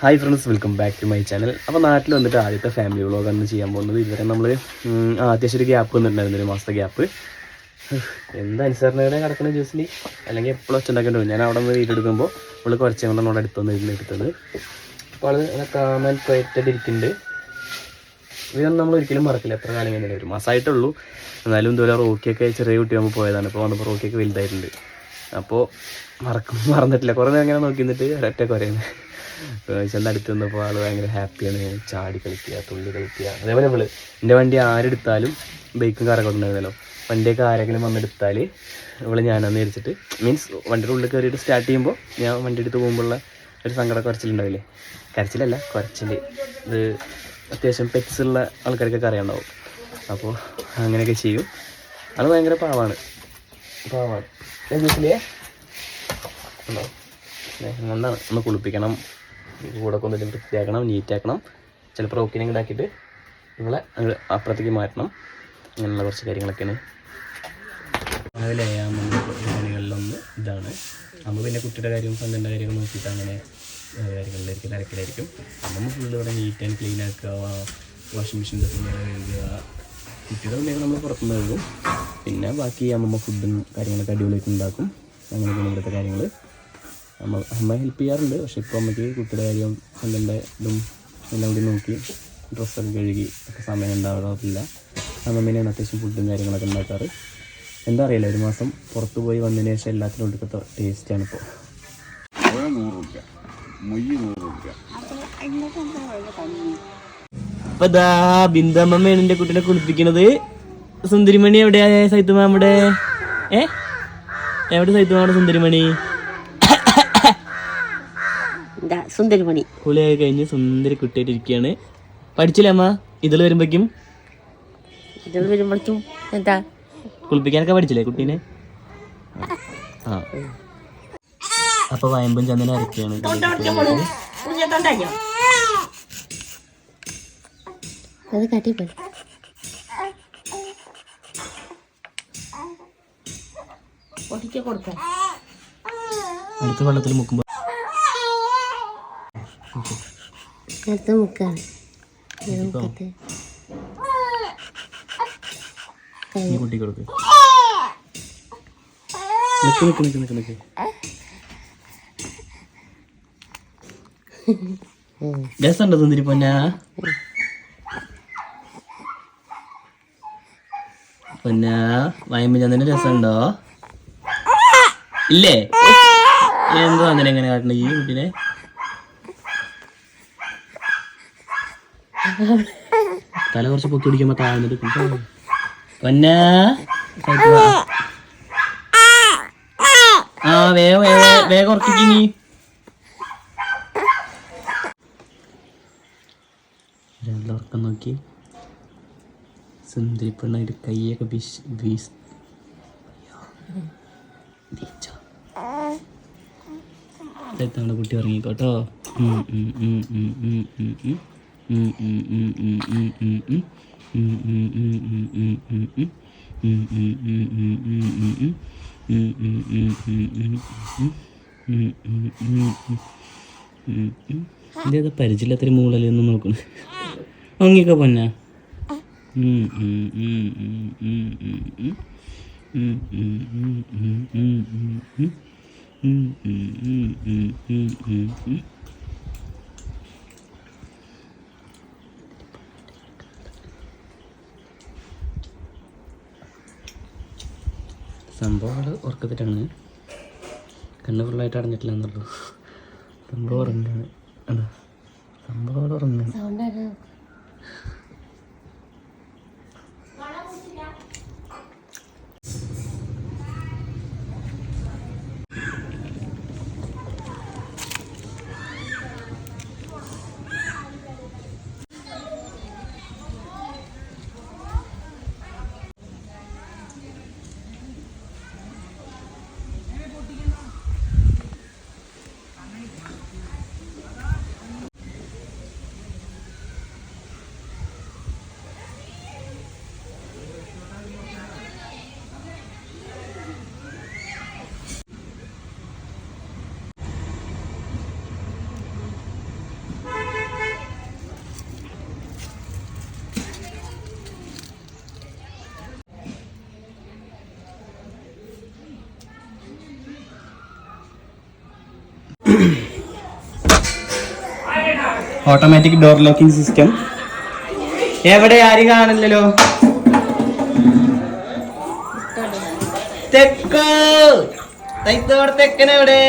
Hi friends welcome back to my channel അപ്പോൾ നാട്ടിൽ വന്നിട്ട് ആദ്യത്തെ ഫാമിലി വ്ളോഗാണ് ചെയ്യാൻ പോകുന്നത്. ഇതുവരെ നമ്മൾ അത്യാവശ്യം ഒരു ഗ്യാപ്പ് വന്നിട്ടുണ്ടായിരുന്നു ഒരു മാസത്തെ ഗ്യാപ്പ് എന്താ കിടക്കുന്ന ജ്യൂസിൽ അല്ലെങ്കിൽ എപ്പോഴും ഒച്ച ഉണ്ടാക്കേണ്ടി ഞാൻ അവിടെ നിന്ന് വീടെടുക്കുമ്പോൾ നമ്മൾ കുറച്ച് കൊണ്ട് നമ്മുടെ അടുത്തൊന്ന് ഇരുന്ന് എടുത്തത്. അപ്പോൾ അത് അങ്ങനെ കാമാൻ ഇരിക്കുന്നുണ്ട്. ഇതൊന്നും നമ്മൾ ഒരിക്കലും മറക്കില്ല. എത്ര കാലം കഴിഞ്ഞാൽ ഒരു മാസമായിട്ടുള്ളൂ എന്നാലും ഇതുപോലെ റോക്കിയൊക്കെ ചെറിയ കുട്ടിയാകുമ്പോൾ പോയതാണ്. ഇപ്പോൾ വന്നപ്പോൾ റോക്കിയൊക്കെ വലുതായിട്ടുണ്ട്. അപ്പോൾ മറക്കും മറന്നിട്ടില്ല. കുറേ നേരം ഇങ്ങനെ നോക്കി നിന്നിട്ട് ഒരൊറ്റ കുറയുന്നത് ചെന്ന് അടുത്ത് വന്നപ്പോൾ ആൾ ഭയങ്കര ഹാപ്പിയാണ് ചാടി കളിക്കുക തുള്ളി കളിക്കുക. അതേപോലെ ഇവൾ എന്റെ വണ്ടി ആരെടുത്താലും ബൈക്കും കാറൊക്കെ ഉണ്ടായിരുന്നല്ലോ വണ്ടിയൊക്കെ ആരെങ്കിലും വന്നെടുത്താൽ ഇവൾ ഞാനാന്ന് വിചാരിച്ചിട്ട് മീൻസ് വണ്ടിയുടെ ഉള്ളിൽ കയറിയിട്ട് സ്റ്റാർട്ട് ചെയ്യുമ്പോൾ ഞാൻ വണ്ടി എടുത്ത് പോകുമ്പോഴുള്ള ഒരു സങ്കടം കുറച്ചിലുണ്ടാവില്ലേ? കരച്ചിലല്ല കുറച്ചിൽ ഇത് അത്യാവശ്യം പെറ്റ്സ് ഉള്ള ആൾക്കാർക്കൊക്കെ അറിയാണ്ടാവും അപ്പോൾ അങ്ങനെയൊക്കെ ചെയ്യും. അത് ഭയങ്കര പാവാണ്. പാവാണ്. ഉണ്ടോ? നന്നാണ്. ഒന്ന് കുളിപ്പിക്കണം. കൂടെ കൊന്നിട്ട് വൃത്തിയാക്കണം നീറ്റാക്കണം ചിലപ്പോൾ റോക്കിനെ ഉണ്ടാക്കിയിട്ട് നിങ്ങളെ അപ്പുറത്തേക്ക് മാറ്റണം. അങ്ങനെയുള്ള കുറച്ച് കാര്യങ്ങളൊക്കെയാണ്. രാവിലെ പണികളിലൊന്ന് ഇതാണ്. അമ്മ പിന്നെ കുട്ടിയുടെ കാര്യവും സ്വന്തന്റെ കാര്യവും നോക്കിയിട്ട് അങ്ങനെ കാര്യങ്ങളിലായിരിക്കും തിരക്കിലായിരിക്കും. അമ്മ ഫുള്ള് ഇവിടെ നീറ്റ് ആൻഡ് ക്ലീൻ ആക്കുക വാഷിംഗ് മെഷീൻ തുണി കഴുകുക. കുട്ടിയുടെ നമ്മൾ പുറത്തുനിന്ന് കഴുകും. പിന്നെ ബാക്കി അമ്മമ്മ ഫുഡും കാര്യങ്ങളൊക്കെ അടിപൊളിയായിട്ട് ഉണ്ടാക്കും. അങ്ങനെയൊക്കെയാണ് ഇവിടുത്തെ കാര്യങ്ങൾ അമ്മ അമ്മ ഹെൽപ്പ് ചെയ്യാറുണ്ട്. പക്ഷെ ഇപ്പോൾ അമ്മയ്ക്ക് കുട്ടിയുടെ കാര്യം സ്വന്തന്റെ ഇതും എല്ലാം കൂടി നോക്കി ഡ്രസ്സൊക്കെ കഴുകി ഒക്കെ സമയം ഉണ്ടാകാറില്ല അമ്മമ്മേനെയാണ് അത്യാവശ്യം ഫുഡും കാര്യങ്ങളൊക്കെ ഉണ്ടാക്കാറ്. എന്താ അറിയില്ല ഒരു മാസം പുറത്ത് പോയി വന്നതിന് ശേഷം എല്ലാത്തിനും എടുക്കത്ത ടേസ്റ്റാണ് ഇപ്പോൾ അപ്പൊ ദാ ബിന്ദമ്മയാണ് എന്റെ കുട്ടീനെ കുളിപ്പിക്കണത് സുന്ദരിമണി എവിടെയാ? സൈത്തുമാമ്മയുടെ ഏ? എവിടെ സൈത്തുമാമ്മയുടെ സുന്ദരിമണി? സുന്ദരിമണി. കുളിയൊക്കെ കഴിഞ്ഞ് സുന്ദരി കുട്ടിയായിട്ട് ഇരിക്കുകയാണ് പഠിച്ചില്ലേ അമ്മ? ഇതിൽ വരുമ്പോഴേക്കും? ഇതിൽ വരുമ്പോഴേക്കും എന്താ? കുളിപ്പിക്കാനൊക്കെ പഠിച്ചില്ലേ കുട്ടീനെ? ആ. അപ്പൊ വയമ്പും ചന്ദന അരക്കുകയാണ് അത് കാട്ടിപ്പോയി. അടുത്ത വെള്ളത്തിൽ മുക്കുമ്പോൾ അടുത്ത മുക്കാണ് മുക്കത്ത്. നിക്ക് നിക്ക് നിക്ക് നിക്ക് നിക്ക്. രസമുണ്ടോ തന്നിരി പൊന്നാ? പൊന്നാ വയമ്പ് ചന്ദന രസമുണ്ടോ? ഇല്ലേ? എന്തോ അങ്ങനെ എങ്ങനെ കാട്ടണ ഈ കുട്ടീനെ? തല കുറച്ച് പൊക്കി പിടിക്കുമ്പോ താഴ്ന്നിട്ട് പൊന്ന. ആ വേഗം വേഗം വേഗം ഉറക്കിനി രാവിലെ ഉറക്കം നോക്കി. സുന്ദരി പെണ്ണായിട്ട് കൈയൊക്കെ വീശ് വീസ് വീച്ചോ. കുട്ടി ഉറങ്ങിക്കോട്ടോ ഉം, ഉം, ഉം, ഉം, ഉം, ഉം, ഇതേതാ പരിചയമില്ലാത്തൊരു മൂളലൊന്നും നോക്കുന്നു ഒങ്ങിക്കോ പൊന്ന. ഉം, ഉം, ഉം, ഉം, ഉം, ഉം, ഉം. ഉം, ഉം, ഉം, ഉം, ഉം, ഉം, ഉം. ഉം, ഉം, ഉം, ഉം, ഉം, ഉം, ഉം. സംഭവം അവിടെ ഉറക്കത്തിട്ടാണ്. കണ്ണ് ഫുള്ളായിട്ട് അടഞ്ഞിട്ടില്ല എന്നുള്ളൂ. സംഭവം ഉറങ്ങാണ് സംഭവം അവിടെ ഉറങ്ങാണ് ഓട്ടോമാറ്റിക് ഡോർ ലോക്കിംഗ് സിസ്റ്റം എവിടെ ആരും കാണില്ലല്ലോ തെക്ക്. തൈത്തോടെ തെക്കനെവിടെ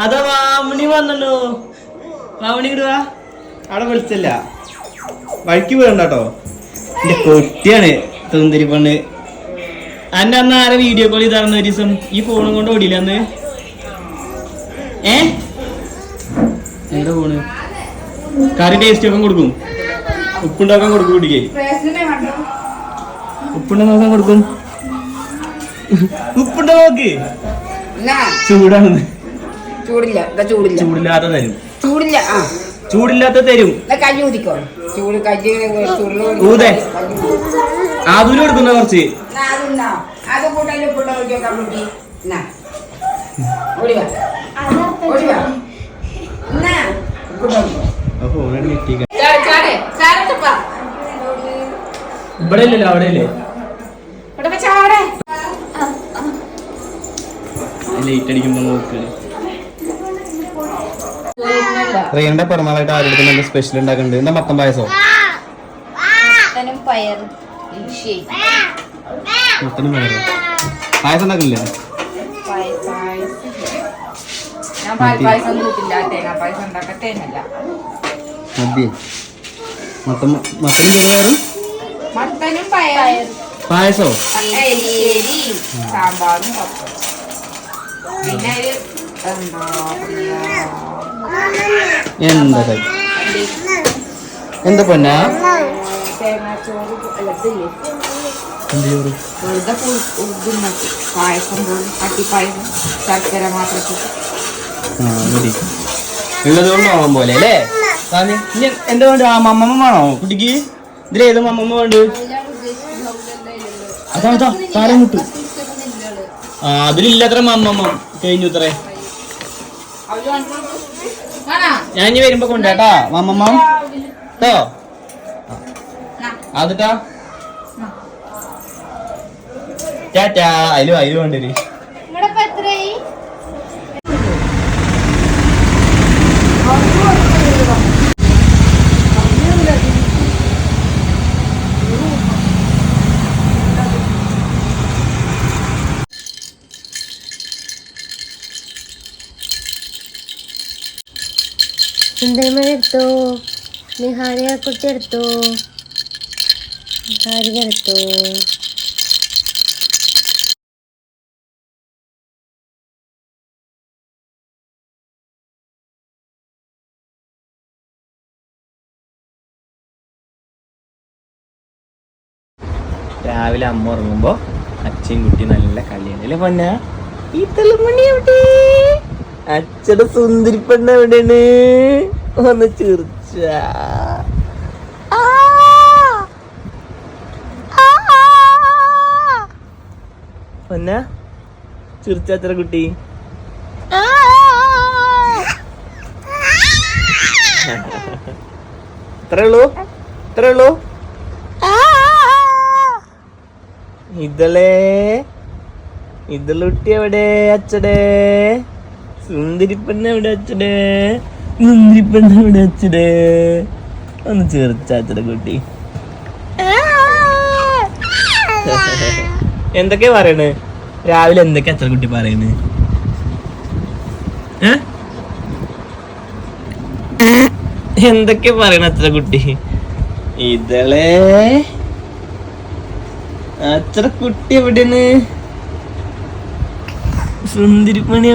അതാ വാമണി വന്നല്ലോ വാമണി ഇടുവാ അവിടെ വിളിച്ചല്ല. വഴിക്ക് വീഴണ്ട എന്റെ കൊട്ടിയാണ് തുന്തിരി പെണ്ണ്. അന്റെ അന്ന് ആരെ വീഡിയോ കോൾ ചെയ്താണെന്ന് ഒരു ദിവസം? ഈ ഫോണും കൊണ്ട് ഓടിയില്ല അന്ന്. ഏ? എന്താ ഫോണ് കറി ടേസ്റ്റ് ഒക്കെ കൊടുക്കും. ഉപ്പുണ്ടാക്കാൻ കൊടുക്കും കുട്ടിക്ക്. ഉപ്പുണ്ടാക്കാൻ കൊടുക്കും. ഉപ്പുണ്ട നോക്ക്. ചൂടില്ല. ചൂടില്ല. ചൂടില്ലാത്ത തരും. ചൂടില്ല. ചൂടില്ലാത്ത തരും. ചൂട് ഊതേ. ആദൂര് കൊടുക്കുന്ന കുറച്ച്? അത് കൂട്ടല്ലോ കൂട്ട ഫോണാണ് ഇവിടെ ഇല്ലല്ലോ അവിടെ ഇല്ലേ ലൈറ്റ് അടിക്കുമ്പോ നോക്ക്. റീനന്റെ പിറന്നാളായിട്ട് ആരുടെ നല്ല സ്പെഷ്യൽ ഉണ്ടാക്കുന്നുണ്ട്? എന്താ മത്തം പായസോ? പയർ മത്തനും പയറോ. പായസം ഉണ്ടാക്കില്ലേ പായസം മതി മത്തം മത്തനും ചെറുപയറും? മട്ടനും പയർ പായസോ? സാമ്പാറും പിന്നെ എന്താ എന്താ പൊന്നാ? വെറുതെ പായസം പോലും അട്ടിപ്പായസം ശർക്കര മാത്രം ഉള്ളതുകൊണ്ടാവാൻ പോലെ അല്ലേ? എന്താ വേണ്ട ആ മമ്മമ്മ വേണോ? കുട്ടിക്ക്? ഇതിലേത് മമ്മമ്മ വേണ്ട അതാ അതാ താരം മുട്ട് ആ അതിലില്ലത്ര മമ്മമ്മ കഴിഞ്ഞു ഇത്രേ. ഞാൻ ഇനി വരുമ്പോ കൊണ്ടാട്ടാ മമ്മമ്മ. കേട്ടോ അതിട്ടാ. ടാറ്റാ അതിലും അതിലും വേണ്ടേ സുന്ദരമ്മ എടുത്തോ നിഹാരിക കുട്ടി എടുത്തു നിഹാരിക എടുത്തു. രാവിലെ അമ്മ ഉറങ്ങുമ്പോ അച്ഛൻ കുട്ടി നല്ല കളിയാണ് അല്ലേ പൊന്ന? ഈ തെളിമണി എവിടെ അച്ഛടെ സുന്ദരിപ്പെണ്ണ എവിടെയാണ്? ഒന്ന് ചെറുച്ച പൊന്ന? ചിറിച്ച അത്ര കുട്ടി. ഇത്രേ ഉള്ളൂ? ഇത്രേ ഉള്ളൂ? ഇതളേ. ഇതളുട്ടി എവിടെ? അച്ചടേ. സുന്ദരിപ്പെണ്ണ എവിടെ അച്ഛടേ സുന്ദരിപ്പെണ്ണ എവിടെ അച്ചടേ ഒന്ന് ചേർച്ചാച്ചടെ കുട്ടി. എന്തൊക്കെയാ പറയണ്? രാവിലെ എന്തൊക്കെ അച്ഛൻ കുട്ടി പറയണ്? എന്തൊക്കെ പറയണ അച്ചട കുട്ടി? ഇതളെ. അത്ര കുട്ടി എവിടെയാണ്? സുന്ദരിപ്പണി